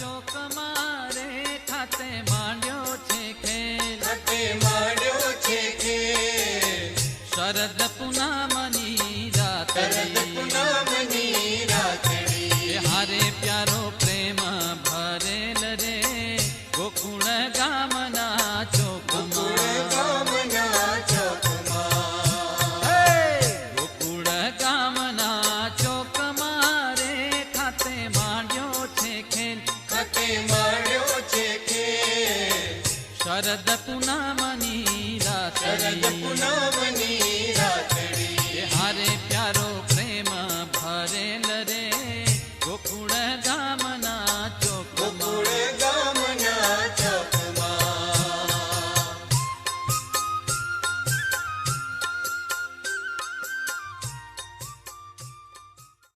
અશોક મારે થાતે માંડ્યો છે ખેલ. થાતે માંડ્યો છે ખેલ. શરદ પુનામની રાતે શરદ પુનામની રાતે હારે પ્યારો પ્રેમ ભરેલ રે. ગોકુળ ગા તે મળ્યો છે કે? શરદ પૂનમની રાત શરદ પૂનમની રાતડી હારે પ્યારો પ્રેમ ભરેલ રે. ગોકુળ ગામના